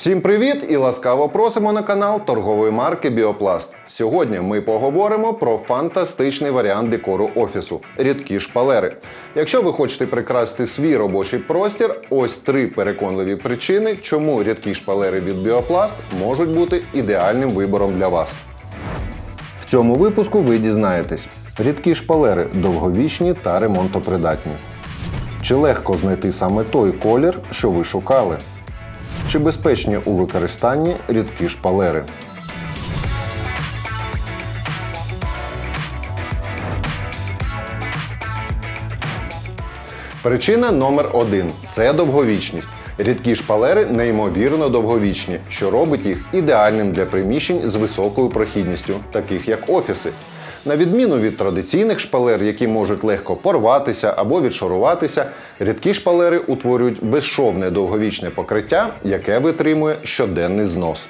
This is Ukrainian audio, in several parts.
Всім привіт і ласкаво просимо на канал торгової марки Біопласт. Сьогодні ми поговоримо про фантастичний варіант декору офісу рідкі шпалери. Якщо ви хочете прикрасити свій робочий простір, ось три переконливі причини, чому рідкі шпалери від Біопласт можуть бути ідеальним вибором для вас. В цьому випуску ви дізнаєтесь: рідкі шпалери довговічні та ремонтопридатні. Чи легко знайти саме той колір, що ви шукали? Чи безпечні у використанні рідкі шпалери? Причина номер один це довговічність. Рідкі шпалери неймовірно довговічні, що робить їх ідеальним для приміщень з високою прохідністю, таких як офіси. На відміну від традиційних шпалер, які можуть легко порватися або відшаруватися, рідкі шпалери утворюють безшовне довговічне покриття, яке витримує щоденний знос.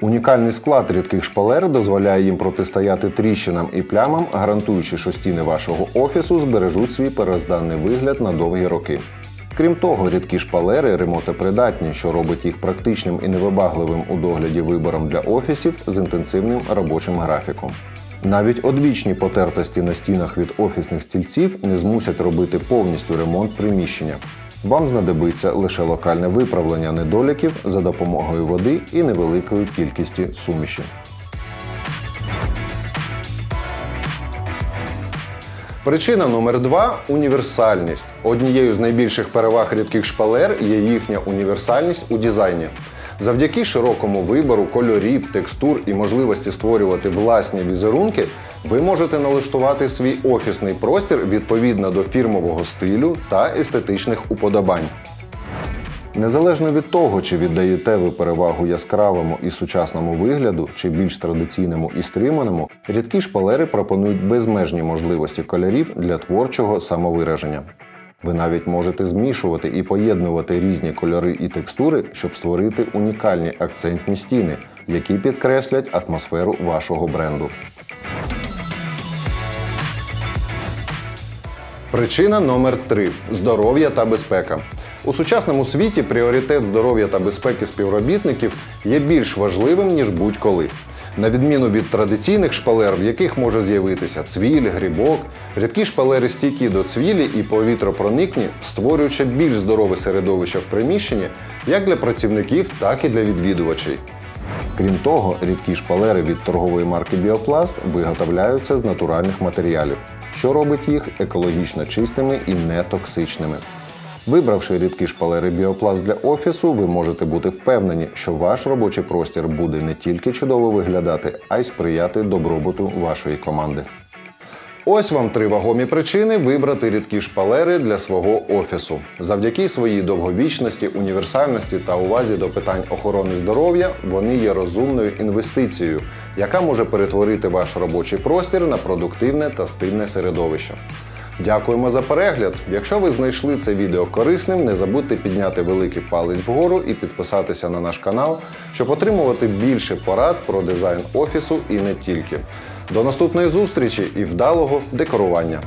Унікальний склад рідких шпалер дозволяє їм протистояти тріщинам і плямам, гарантуючи, що стіни вашого офісу збережуть свій перезданний вигляд на довгі роки. Крім того, рідкі шпалери ремонтопридатні, що робить їх практичним і невибагливим у догляді вибором для офісів з інтенсивним робочим графіком. Навіть одвічні потертості на стінах від офісних стільців не змусять робити повністю ремонт приміщення. Вам знадобиться лише локальне виправлення недоліків за допомогою води і невеликої кількості суміші. Причина номер два універсальність. Однією з найбільших переваг рідких шпалер є їхня універсальність у дизайні. Завдяки широкому вибору кольорів, текстур і можливості створювати власні візерунки, ви можете налаштувати свій офісний простір відповідно до фірмового стилю та естетичних уподобань. Незалежно від того, чи віддаєте ви перевагу яскравому і сучасному вигляду, чи більш традиційному і стриманому, рідкі шпалери пропонують безмежні можливості кольорів для творчого самовираження. Ви навіть можете змішувати і поєднувати різні кольори і текстури, щоб створити унікальні акцентні стіни, які підкреслять атмосферу вашого бренду. Причина номер 3 здоров'я та безпека. У сучасному світі пріоритет здоров'я та безпеки співробітників є більш важливим, ніж будь-коли. На відміну від традиційних шпалер, в яких може з'явитися цвіль, грибок, рідкі шпалери стійкі до цвілі і повітропроникні, створюючи більш здорове середовище в приміщенні як для працівників, так і для відвідувачей. Крім того, рідкі шпалери від торгової марки Біопласт виготовляються з натуральних матеріалів, що робить їх екологічно чистими і нетоксичними. Вибравши рідкі шпалери Біопласт для офісу, ви можете бути впевнені, що ваш робочий простір буде не тільки чудово виглядати, а й сприяти добробуту вашої команди. Ось вам три вагомі причини вибрати рідкі шпалери для свого офісу. Завдяки своїй довговічності, універсальності та увазі до питань охорони здоров'я вони є розумною інвестицією, яка може перетворити ваш робочий простір на продуктивне та стильне середовище. Дякуємо за перегляд. Якщо ви знайшли це відео корисним, не забудьте підняти великий палець вгору і підписатися на наш канал, щоб отримувати більше порад про дизайн офісу і не тільки. До наступної зустрічі і вдалого декорування!